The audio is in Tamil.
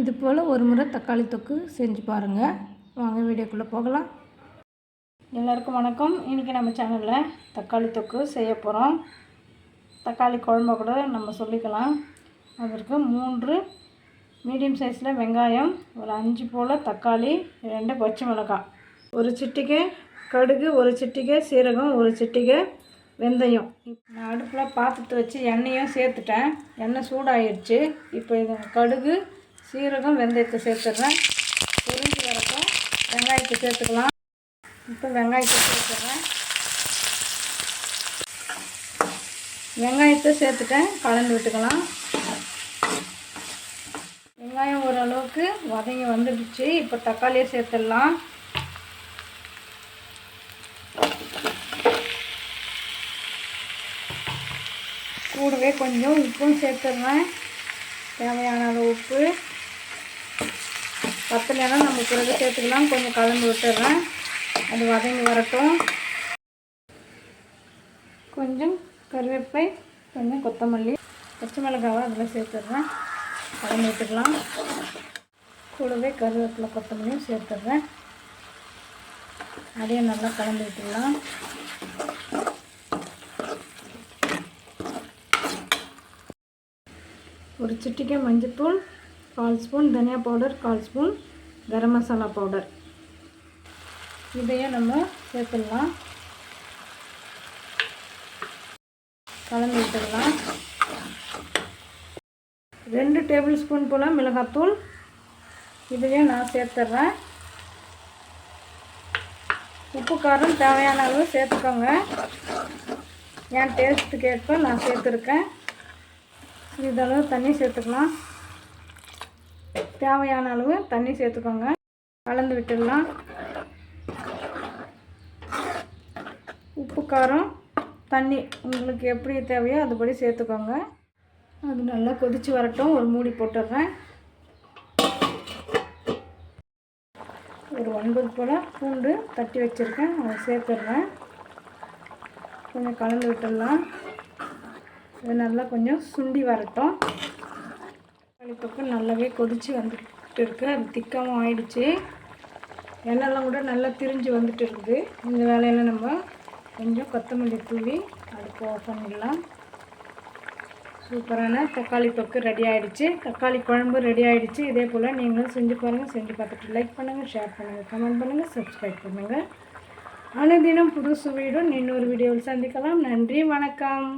இது போல் ஒரு முறை தக்காளி தொக்கு செஞ்சு பாருங்கள் வாங்க வீடியோக்குள்ளே போகலாம். எல்லாருக்கும் வணக்கம். இன்றைக்கி நம்ம சேனலில் தக்காளி தொக்கு செய்ய போகிறோம் தக்காளி குழம்ப கூட நம்ம சொல்லிக்கலாம். அதற்கு மூன்று மீடியம் சைஸில் வெங்காயம் ஒரு அஞ்சு போல் தக்காளி ரெண்டு பச்சை மிளகாய். ஒரு சிட்டிகை கடுகு ஒரு சிட்டிகை சீரகம் ஒரு சிட்டிகை வெந்தயம். நான் அடுப்பில் பாத்திரத்தை வச்சு எண்ணெயும் சேர்த்துட்டேன். எண்ணெய் சூடாகிடுச்சு இப்போ இது கடுகு சீரகம் வெந்தயத்தை சேர்த்துட்றேன். பொரிஞ்சு வரட்டும் வெங்காயத்தை சேர்த்துக்கலாம். இப்போ வெங்காயத்தை சேர்த்துட்றேன். வெங்காயத்தை சேர்த்துட்டேன். கலந்து விட்டுக்கலாம். வெங்காயம் ஓரளவுக்கு வதங்கி வந்துடுச்சு. இப்போ தக்காளியை சேர்த்துடலாம். கூடவே கொஞ்சம் உப்பும் சேர்த்துடுறேன். தேவையான அளவு உப்பு. பத்தலைன்னா நம்ம பிறகு சேர்த்துக்கலாம். கொஞ்சம் கலந்து விட்டுடுறேன் அது வதங்கி வரட்டும். கொஞ்சம் கருவேப்பை கொஞ்சம் கொத்தமல்லி பச்சை மிளகாவை அதில் சேர்த்துடுறேன் கலந்து விட்டுக்கலாம். கூடவே கருவேப்பிலை கொத்தமல்லியும் சேர்த்துடுறேன் அதையும் நல்லா கலந்து விட்டுடலாம். ஒரு சிட்டிக்கை மஞ்சத்தூள் கால் ஸ்பூன் தனியா பவுடர் கால் ஸ்பூன் கரம் மசாலா பவுடர். இதையும் நம்ம சேர்த்துடலாம். கலந்து விட்டுடலாம். ரெண்டு டேபிள் ஸ்பூன் போல் மிளகாத்தூள். இதையும் நான் சேர்த்துட்றேன் உப்பு காரம் தேவையான அளவு சேர்த்துக்கோங்க. என் டேஸ்ட்டுக்கு ஏற்ப நான் சேர்த்துருக்கேன். இதளவு தண்ணி சேர்த்துக்கலாம். தேவையான அளவு தண்ணி சேர்த்துக்கோங்க. கலந்து விட்டுடலாம். உப்பு காரம் தண்ணி உங்களுக்கு எப்படி தேவையோ அதுபடி சேர்த்துக்கோங்க. அது நல்லா கொதித்து வரட்டும். ஒரு மூடி போட்டுடுறேன். ஒரு ஒன்பது போல் பூண்டு தட்டி வச்சுருக்கேன். அதை சேர்த்துடுறேன். கொஞ்சம் கலந்து விட்டுடலாம். இது நல்லா கொஞ்சம் சுண்டி வரட்டும். தக்காளி பக்கம் நல்லாவே கொதித்து வந்துட்டு இருக்கு. அது திக்காகவும் ஆயிடுச்சு. எண்ணெய்லாம் கூட நல்லா திரிஞ்சு வந்துட்டு இருக்குது. இந்த வேலையில் நம்ம கொஞ்சம் கொத்தமல்லி தூவி அடுப்பு ஆஃப் பண்ணிடலாம். சூப்பரான தக்காளி தொக்கு ரெடி ஆகிடுச்சு தக்காளி குழம்பு ரெடி ஆகிடுச்சு இதே போல் நீங்களும் செஞ்சு பாருங்கள் செஞ்சு பார்த்துட்டு லைக் பண்ணுங்கள் ஷேர் பண்ணுங்கள் கமெண்ட் பண்ணுங்கள் சப்ஸ்கிரைப் பண்ணுங்கள் அனுதினம் புதுசு வீடும் இன்னொரு வீடியோவில் சந்திக்கலாம். நன்றி வணக்கம்.